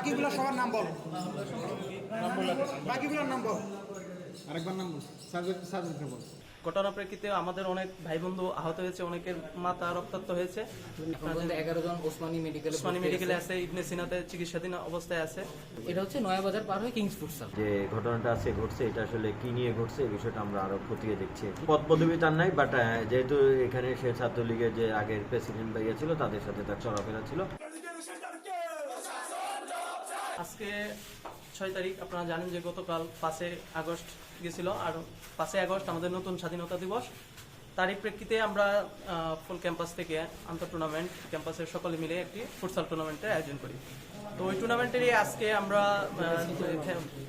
বাকিগুলো সবার নাম বল। বাকিগুলোর নাম বল। আরেকবার নাম বল। সার্জেন্ট সার্জেন্টকে বল। ঘটনার প্রেক্ষিতে আমাদের অনেক ভাই বন্ধু আহত হয়েছে অনেকের মাথা রক্তাক্ত হয়েছে। এগারো জন ওসমানী মেডিকেল উসমানী মেডিকেলে আছে ইবনে সিনাতে চিকিৎসাধীন অবস্থায় আছে। এটা হচ্ছে নয়া বাজার পার হয়ে যে ঘটনাটা আছে ঘটছে এটা আসলে কি নিয়ে ঘটছে এই বিষয়টা আমরা আরও খতিয়ে দেখছি। পদ পদবি তার নাই বাট যেহেতু এখানে সে ছাত্রলীগের যে আগের প্রেসিডেন্ট ভাইয়া ছিল তাদের সাথে তার চলাফেরা ছিল। আজকে ছয় তারিখ আপনারা জানেন যে গতকাল পাঁচে আগস্ট গেছিল আর পাঁচে আগস্ট আমাদের নতুন স্বাধীনতা দিবস। তারই প্রেক্ষিতে আমরা ফুল ক্যাম্পাস থেকে আন্তঃ টুর্নামেন্ট ক্যাম্পাসের সকলে মিলে একটি ফুটসাল টুর্নামেন্টের আয়োজন করি। তো ওই টুর্নামেন্টেরই আজকে আমরা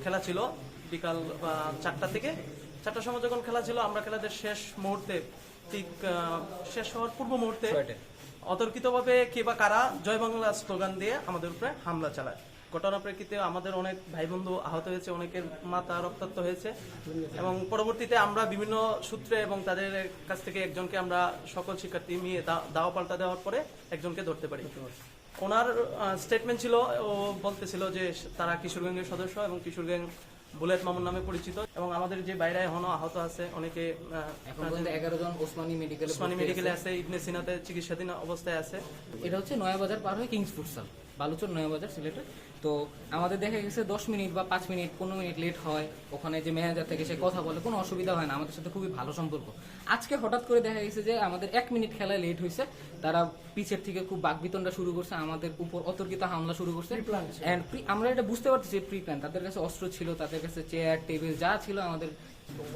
খেলা ছিল বিকাল চারটা থেকে। চারটার সময় যখন খেলা ছিল আমরা খেলাদের শেষ মুহূর্তে ঠিক শেষ হওয়ার পূর্ব মুহূর্তে অতর্কিতভাবে কে বা কারা জয় বাংলা স্লোগান দিয়ে আমাদের উপরে হামলা চালায়। ঘটনার প্রেক্ষিতে আমাদের অনেক ভাই বন্ধু আহত হয়েছে অনেকের মাথা রক্তাক্ত হয়েছে এবং পরবর্তীতে আমরা বিভিন্ন সূত্রে এবং তাদের কাছ থেকে একজনকে আমরা সকল শিক্ষার্থী নিয়ে দা- দাওয়া পাল্টা দেওয়ার পরে একজনকে ধরতে পারি। ওনার স্টেটমেন্ট ছিল ও বলতেছিল যে তারা কিশোর গ্যাংয়ের সদস্য এবং কিশোর গ্যাং বুলেট মামুন নামে পরিচিত এবং আমাদের যে বাইরে এখনও আহত আছে অনেকে এগারো জন ওসমানী মেডিকেল উসমানী মেডিকেলে আছে ইবনে সিনাতে চিকিৎসাধীন অবস্থায় আছে। এটা হচ্ছে নয়া বাজার পার হয়ে কিংস ফুটসাল। বালুচর নয়া বাজার সিলেটে তো আমাদের দেখা গেছে দশ মিনিট বা পাঁচ মিনিট পনেরো মিনিট লেট হয়। ওখানে যে ম্যানেজার থেকে সে কথা বলে কোনো অসুবিধা হয় না। আমাদের সাথে খুবই ভালো সম্পর্ক। আজকে হঠাৎ করে দেখা গেছে যে আমাদের এক মিনিট খেলায় লেট হয়েছে। তারা পিছের থেকে খুব বাকবিতনটা শুরু করছে আমাদের উপর অতর্কিত হামলা শুরু করছে। Pre- আমরা এটা বুঝতে পারতেছি প্রি প্ল্যান তাদের কাছে অস্ত্র ছিল তাদের কাছে চেয়ার টেবিল যা ছিল আমাদের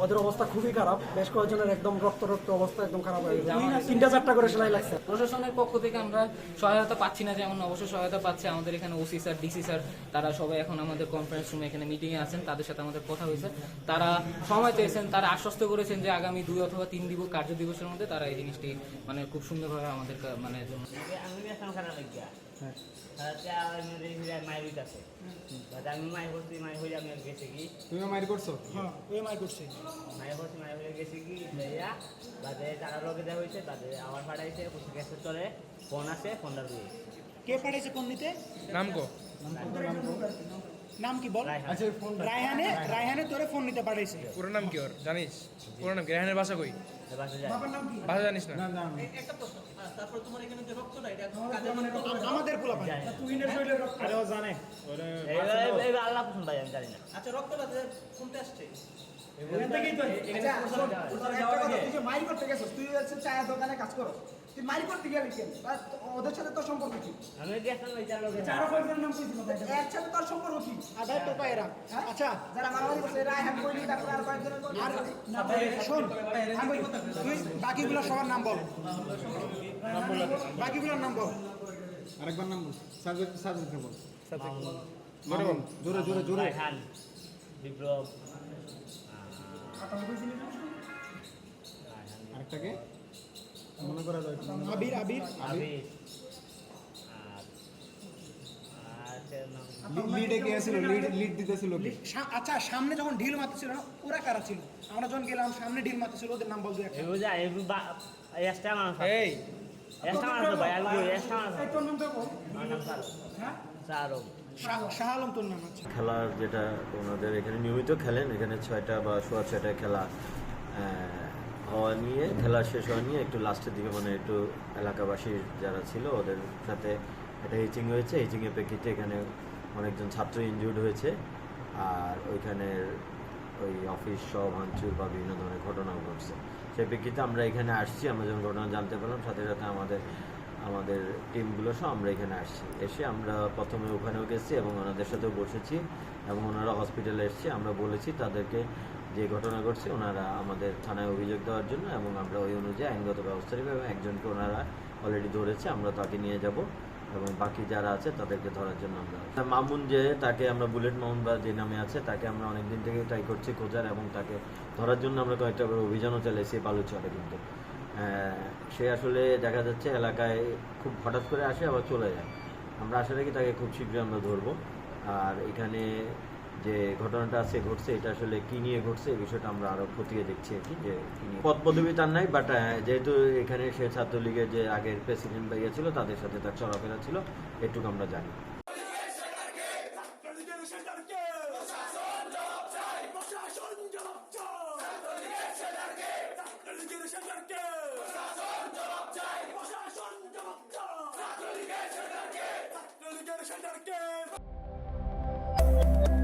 ওদের অবস্থা খুবই খারাপ। বেশ কয়েকজনের একদম রক্ত রক্ত অবস্থা একদম খারাপ হয়ে গেছে। তিনটা চারটা করে সেলাই লাগছে। প্রশাসনের পক্ষ থেকে আমরা সহায়তা পাচ্ছি না যেমন অবশ্যই সহায়তা পাচ্ছে আমাদের এখানে ওসি স্যার ডিসি স্যার তারা সবাই এখন আমাদের কনফারেন্স রুমে এখানে মিটিং এ আছেন তাদের সাথে আমাদের কথা হয়েছে। তারা সময় চেয়েছেন তারা আশ্বস্ত করেছেন যে আগামী দুই অথবা তিন দিবস কার্য দিবসের মধ্যে তারা এই জিনিসটি মানে খুব সুন্দরভাবে আমাদের মানে আমি করছি তুমিও মাইর করছ হ্যাঁ ওই মাই করছে করছি মাই হইলে গেছে কি যাইয়া বাদে তারা লগে দেওয়া হয়েছে বাদে আমার ফাটাইছে গ্যাসের তলে ফোন আছে ফোনটা দিয়ে কে পাঠাইছে কোন নিতে নাম কো নাম কি বল আচ্ছা রায়হানে। রায়হানে তোরে ফোন নিতে পাঠাইছে। পুরো নাম কি ওর? জানিস? পুরো নাম কি? রেহানের বাসা কই? বাসে যায়। বাবার নাম কি জানিস না একটা প্রশ্ন। তারপর তোমার এখানে যে রক্তটা এটা কাদের রক্ত? আমাদের পোলা পায় আরে ও জানে। এইবার এইবার আল্লাহ পছন্দ ভাই আমি জানি না। আচ্ছা রক্তটা যে কোনটা আসছে? তুই যে মাইর করতে গেছিস তুই হচ্ছে চায়ের দোকানে কাজ করো। তুই মাইর করতে গেলি কেন? ওদের সাথে তোর সম্পর্ক কি? আমি গেছিলাম ওই চার লগে চারো কয়েকজনের নাম কইছিল এর সাথে তোর সম্পর্ক কি? আদায় টোকা এরা? আচ্ছা। যারা মারামারি করছে এরা হ্যাঁ কইলি তারপরে আর কয়েকজনের আর শোন আমি তুই বাকিগুলো সবার নাম বল। বাকিগুলোর নাম বল। আরেকবার নাম বল। সার্জেন্ট সার্জেন্টকে বল। বল। জোরে জোরে জোরে। বিপ্লব আরেকটাকে মনে করা যায় আবির আবির। আবির। আর আর সে নাম লিডে কে ছিল লিড লিড দিতেছিল আচ্ছা সামনে যখন ঢিল মারতেছিল না ওরা কারা ছিল? আমরা যখন গেলাম সামনে ঢিল মারতেছিল ওদের নাম বল দু একটা। এগুলো যায় এগুলো বা এক্সট্রা মানুষ এই খেলার যেটা ওনাদের এখানে নিয়মিত খেলেন, এখানে ছয়টা বা সোয়া ছয়টায় খেলা হওয়া নিয়ে, খেলা শেষ হওয়া নিয়ে একটু লাস্টের দিকে মানে একটু এলাকাবাসীর যারা ছিল ওদের সাথে একটা হিচিং হয়েছে। হিচিংয়ের প্রেক্ষিতে এখানে অনেকজন ছাত্র ইনজুর্ড হয়েছে। আর ওইখানের ওই অফিস সব ভাঙচুর বা বিভিন্ন ধরনের ঘটনা ঘটছে। সেই প্রেক্ষিতে আমরা এখানে আসছি, আমরা যখন ঘটনা জানতে পারলাম, সাথে সাথে আমাদের আমাদের টিমগুলো সহ আমরা এখানে আসছি। এসে আমরা প্রথমে ওখানেও গেছি এবং ওনাদের সাথেও বসেছি এবং ওনারা হসপিটালে এসেছি। আমরা বলেছি তাদেরকে যে ঘটনা ঘটছে, ওনারা আমাদের থানায় অভিযোগ দেওয়ার জন্য এবং আমরা ওই অনুযায়ী আইনগত ব্যবস্থা নেব এবং একজনকে ওনারা অলরেডি ধরেছে, আমরা তাকে নিয়ে যাব। এবং বাকি যারা আছে তাদেরকে ধরার জন্য আমরা মামুন যে, তাকে আমরা বুলেট মামুন বা যে নামে আছে, তাকে আমরা অনেকদিন থেকে ট্রাই করছি খোঁজার এবং তাকে ধরার জন্য আমরা কয়েকটা অভিযানও চালিয়েছি বালুচরে কিন্তু। সে আসলে দেখা যাচ্ছে এলাকায় খুব হঠাৎ করে আসে আবার চলে যায়। আমরা আশা রাখি তাকে খুব শীঘ্রই আমরা ধরবো। আর এখানে যে ঘটনাটা আছে ঘটছে এটা আসলে কি নিয়ে ঘটছে এই বিষয়টা আমরা আরও খতিয়ে দেখছি আর কি যে কি নিয়ে পদ পদবি তার নাই বাট যেহেতু এখানে সে ছাত্রলীগের যে আগের প্রেসিডেন্ট ভাইয়া ছিল তাদের সাথে তার চলাফেরা ছিল এটুকু আমরা জানি। সেন্টারকে প্রশাসন